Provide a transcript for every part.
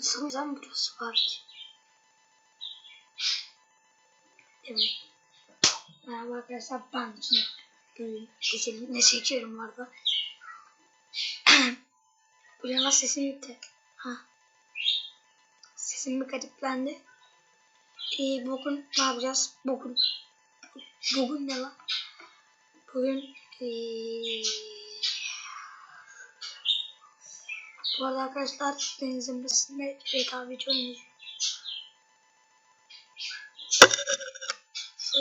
Sanırım burası var ki. Evet. Merhaba arkadaşlar ben geçelim. Ne çekiyorum orada. Bu yana sesim gitti. Ha. Sesim bir gariplendi. Ee, bugün ne yapacağız? Bugün bugün ne lan? Bugün ee, bu arada arkadaşlar denizin basında GTA video oynayacağım. Şu.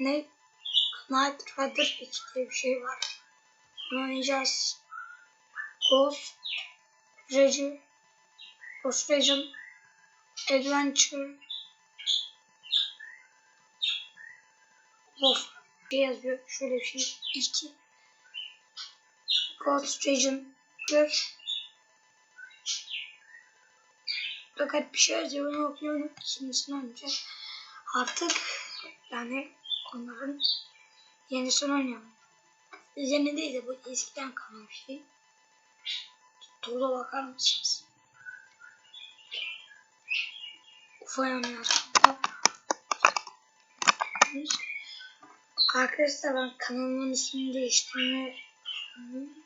Ne? Night Rider 2 diye bir şey var. Bunu oynayacağız. Ghost Region Ghost Region Adventure Of şey yazıyor. Şöyle bir şey. 2 Ghost Region 1 Fakat bir şey yazıyor. Onu okuyorum. Şimdisini oynayacağım. Artık yani onların yenisini oynayalım. Yeni değil de bu eskiden kalan bir şey. Toza bakar mısınız? Ufa yanıyor. Arkadaşlar ben kanalımın ismini değiştirme ee,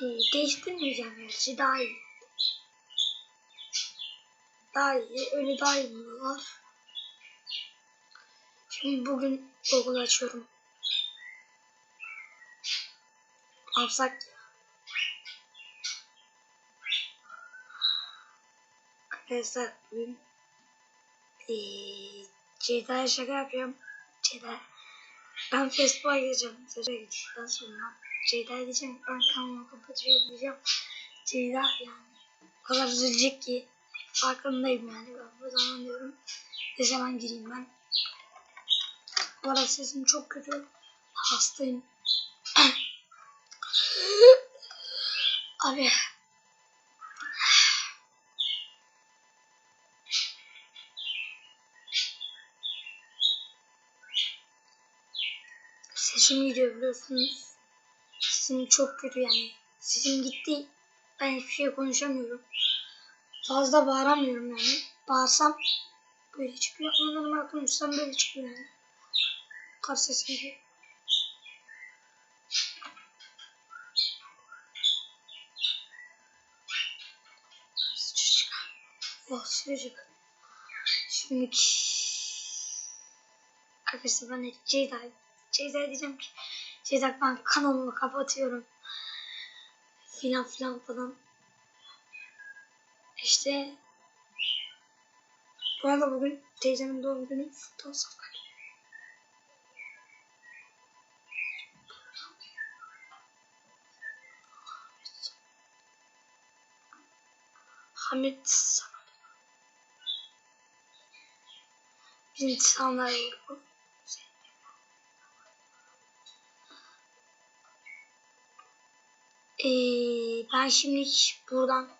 değiştirmeyeceğim gerçi daha iyi. Daha iyi. Öyle daha iyi buluyorlar. Şimdi bugün Google açıyorum. Yapsak ya. Arkadaşlar bugün ee, Ceyda'ya şaka yapıyorum. Ceyda ben Facebook'a gireceğim. Sözü gittikten sonra Ceyda diyeceğim ben kanalıma kapatıyorum diyeceğim. Ceyda yani o kadar üzülecek ki farkındayım yani bu zaman diyorum ne zaman gireyim ben. Bu arada sesim çok kötü. Hastayım. Abi. Sesim gidiyor biliyorsunuz. Sesim çok kötü yani. Sesim gitti. Ben hiçbir şey konuşamıyorum. Fazla bağıramıyorum yani. Bağırsam böyle çıkıyor. Ama normal konuşsam böyle çıkıyor yani. Kar sesim gidiyor. Sıcacık. Oh. Şimdi Arkadaşlar ben Ceyda Ceyda diyeceğim ki Ceyda ben kanalımı kapatıyorum. Filan filan falan. İşte bu arada bugün teyzemin doğum günü futbol safari. Hamit. Bizim insanlar bu. Ben şimdi buradan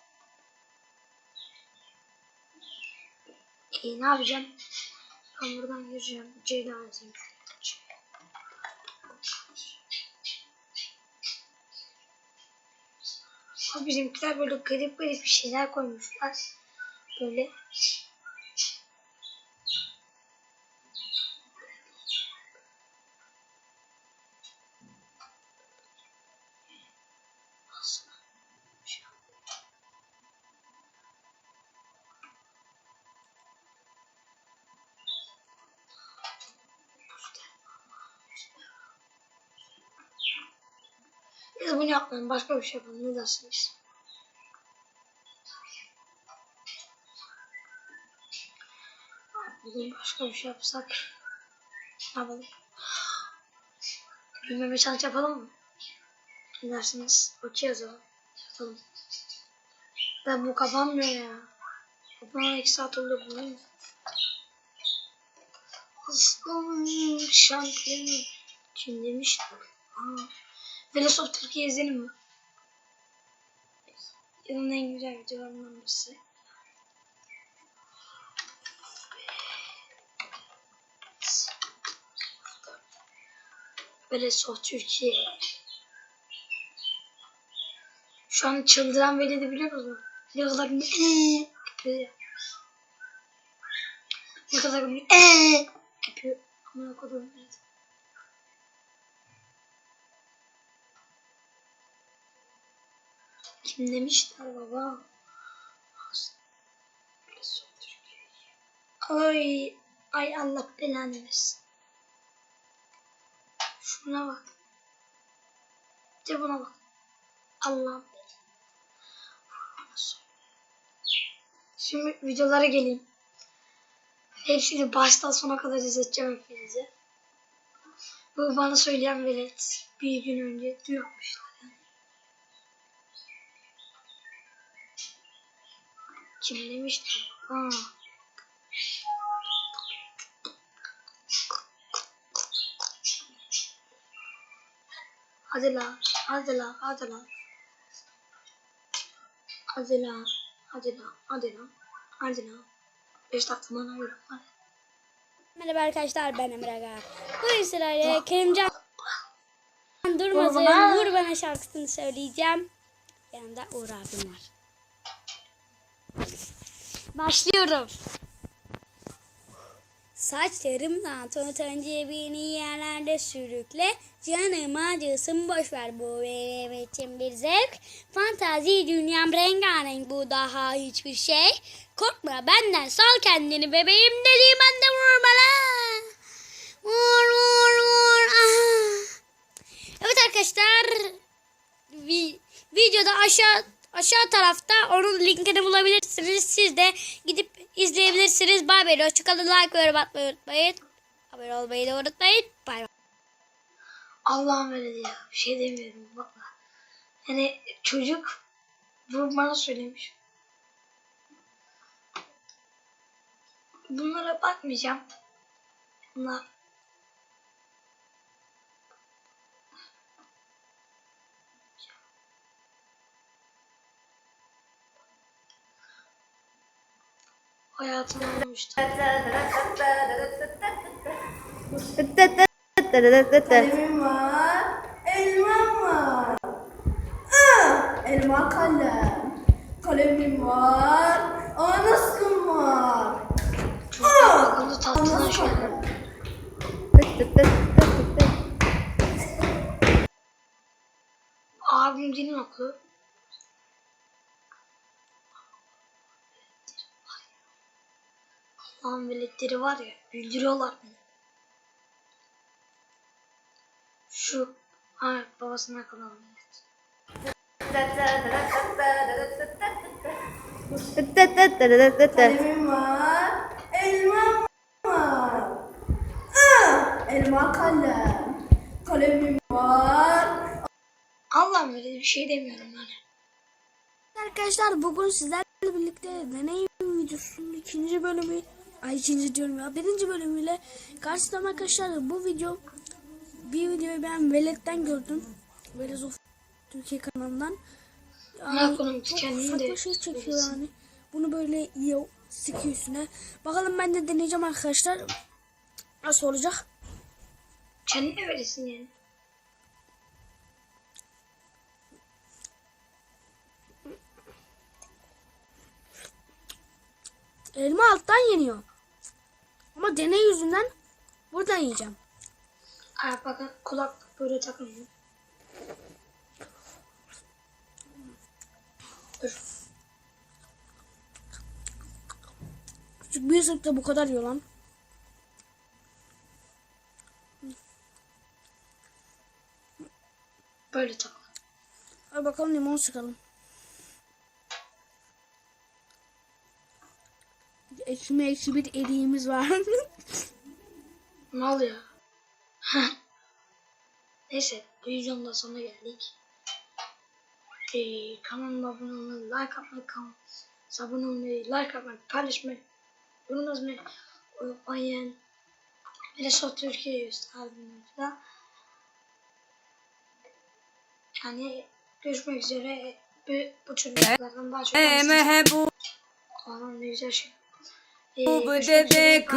ee, ne yapacağım? Ben buradan gireceğim. Ceyda yazayım. Bizimkiler böyle garip garip bir şeyler koymuşlar. Böyle Da bunu yapmayalım. Başka bir şey yapalım. Ne dersiniz? Bugün başka bir şey yapsak. Ne yapalım? Bilmeme challenge yapalım mı? Ne dersiniz? Okey zaman. Yapalım. Ben bu kapanmıyor ya. Kapanan iki saat oldu bu. Aslanım şampiyonu. Kim demiş? Aa. Velosoft Türkiye izlenim mi? Yılın en güzel videolarından birisi. Velosoft Türkiye. Şu an çıldıran veli biliyor musun? Ne kadar ya. Ne kadar eee yapıyor. Amına kodum. Kim demişler baba? Ay, ay Allah belanı versin. Şuna bak. De buna bak. Allah'ım. Şimdi videolara geleyim. Hepsini baştan sona kadar izleteceğim hepinize. Bu bana söyleyen velet bir gün önce duyurmuşlar. Kim demişti? Ha. Hadi la, hadi la, hadi la. Hadi la, hadi la, hadi la, hadi la. Beş dakika bana göre hadi. Merhaba arkadaşlar ben Emre Aga. Bu sırayla Kerimcan Durmaz'ın. Vur Bana şarkısını söyleyeceğim. Yanında Uğur abim var. Başlıyorum. Saçlarımdan tut önce beni yerlerde sürükle. Canım acısın boş ver bu benim için bir zevk. Fantazi dünyam rengarenk bu daha hiçbir şey. Korkma benden sal kendini bebeğim dediğim anda vur bana. Vur vur vur. Ah. Evet arkadaşlar vi- videoda aşağı aşağı tarafta onun linkini bulabilirsiniz. Siz de gidip izleyebilirsiniz. Bay bay. Hoşçakalın. Like ve yorum atmayı unutmayın. Abone olmayı da unutmayın. Bay bay. Allah'ım öyle ya. Bir şey demiyorum valla. Yani çocuk bu bana söylemiş. Bunlara bakmayacağım. Bunlar hayatım olmuştu. Kalemim var, elmam var. Ah, elma kalem. Kalemim var, anasım var. Çok akıllı tatlıdan şöyle. Abim dilin oku. Allah'ın veletleri var ya güldürüyorlar beni. Şu ha babasına kalan velet. Kalemim var, elmam var. Ah, elma kalem. Kalemim var. Allah'ım öyle bir şey demiyorum ben. Arkadaşlar bugün sizlerle birlikte deney videosunun ikinci bölümü ay ikinci diyorum ya. Birinci bölümüyle karşılaştım arkadaşlar bu video bir videoyu ben Velet'ten gördüm. Velez Türkiye kanalından. Koyayım, çok farklı şey çekiyor yani. Bunu böyle yiyor sıkıyor üstüne. Bakalım ben de deneyeceğim arkadaşlar. Nasıl olacak? Kendine verirsin yani. elma alttan yeniyor ama deney yüzünden buradan yiyeceğim Ay bakın kulak böyle takılıyor. Dur. Küçük bir ısırıkta bu kadar yiyor lan. Böyle takıl. Hadi bakalım limon sıkalım. Ekşi ekşi bir eriğimiz var. Oluyor? Heh. Neyse, videonun da sonuna geldik. Ee, kanalıma abone olmayı, like atmayı, kan- abone olmayı, like atmayı, paylaşmayı, yorum yazmayı unutmayın. Bir de South Türkiye'yi burada. Yani görüşmek üzere. Bu, bu çocuklardan daha çok Emehe bu Aman ne güzel şey. Bu bebek